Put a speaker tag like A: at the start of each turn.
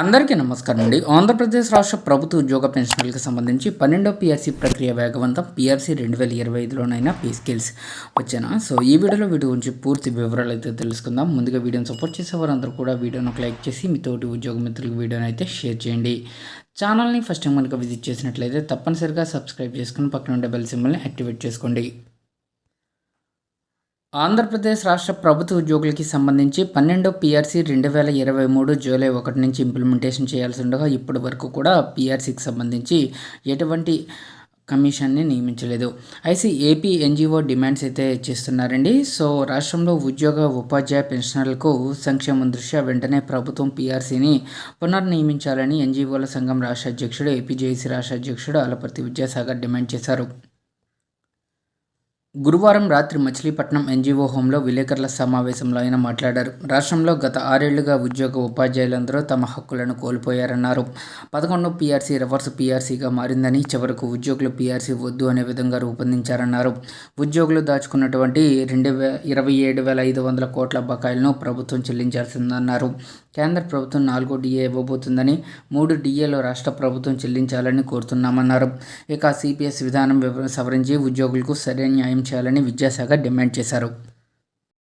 A: అందరికీ నమస్కారం అండి. ఆంధ్రప్రదేశ్ రాష్ట్ర ప్రభుత్వ ఉద్యోగ పెన్షన్లకు సంబంధించి పన్నెండో పిఆర్సీ ప్రక్రియ వేగవంతం పిఆర్సీ రెండు వేల ఇరవై ఐదులోనైనా పే స్కిల్స్ వచ్చాను. సో ఈ వీడియోలో వీడియో గురించి పూర్తి వివరాలు అయితే తెలుసుకుందాం. ముందుగా వీడియోని సపోర్ట్ చేసే వారందరూ కూడా వీడియోను ఒక లైక్ చేసి మీ తోటి ఉద్యోగ మిత్రులకు వీడియోని అయితే షేర్ చేయండి. ఛానల్ని ఫస్ట్ టైం కనుక విజిట్ చేసినట్లయితే తప్పనిసరిగా సబ్స్క్రైబ్ చేసుకుని పక్కన ఉండే బెల్ సింబల్ని యాక్టివేట్ చేసుకోండి. ఆంధ్రప్రదేశ్ రాష్ట్ర ప్రభుత్వ ఉద్యోగులకి సంబంధించి పన్నెండో పీఆర్సీ రెండు వేల ఇరవై మూడు జూలై ఒకటి నుంచి ఇంప్లిమెంటేషన్ చేయాల్సి ఉండగా ఇప్పటి వరకు కూడా పీఆర్సీకి సంబంధించి ఎటువంటి కమిషన్ని నియమించలేదు. అయితే ఏపీ ఎన్జిఓ డిమాండ్స్ అయితే చేస్తున్నారండి. సో రాష్ట్రంలో ఉద్యోగ ఉపాధ్యాయ పెన్షనర్లకు సంక్షేమం దృష్ట్యా వెంటనే ప్రభుత్వం పీఆర్సీని పునర్నియమించాలని ఎన్జిఓల సంఘం రాష్ట్ర అధ్యక్షుడు ఏపీజేసీ రాష్ట్ర అధ్యక్షుడు అలపర్తి విద్యాసాగర్ డిమాండ్ చేశారు. గురువారం రాత్రి మచిలీపట్నం ఎన్జీఓ హోంలో విలేకరుల సమావేశంలో ఆయన మాట్లాడారు. రాష్ట్రంలో గత ఆరేళ్ళుగా ఉద్యోగ ఉపాధ్యాయులందరూ తమ హక్కులను కోల్పోయారన్నారు. పదకొండు పీఆర్సీ రివర్స్ పీఆర్సీగా మారిందని చివరకు ఉద్యోగులు పీఆర్సీ వద్దు అనే విధంగా రూపొందించారన్నారు. ఉద్యోగులు దాచుకున్నటువంటి రెండు వే ఇరవై ఏడు వేల ఐదు వందల కోట్ల బకాయిలను ప్రభుత్వం చెల్లించాల్సిందన్నారు. కేంద్ర ప్రభుత్వం నాలుగో డిఏ ఇవ్వబోతుందని మూడు డిఏలో రాష్ట్ర ప్రభుత్వం చెల్లించాలని కోరుతున్నామన్నారు. ఇక సిపిఎస్ విధానం వివ- సవరించి ఉద్యోగులకు సరైన న్యాయం చేయాలని విద్యాశాఖ డిమాండ్ చేశారు.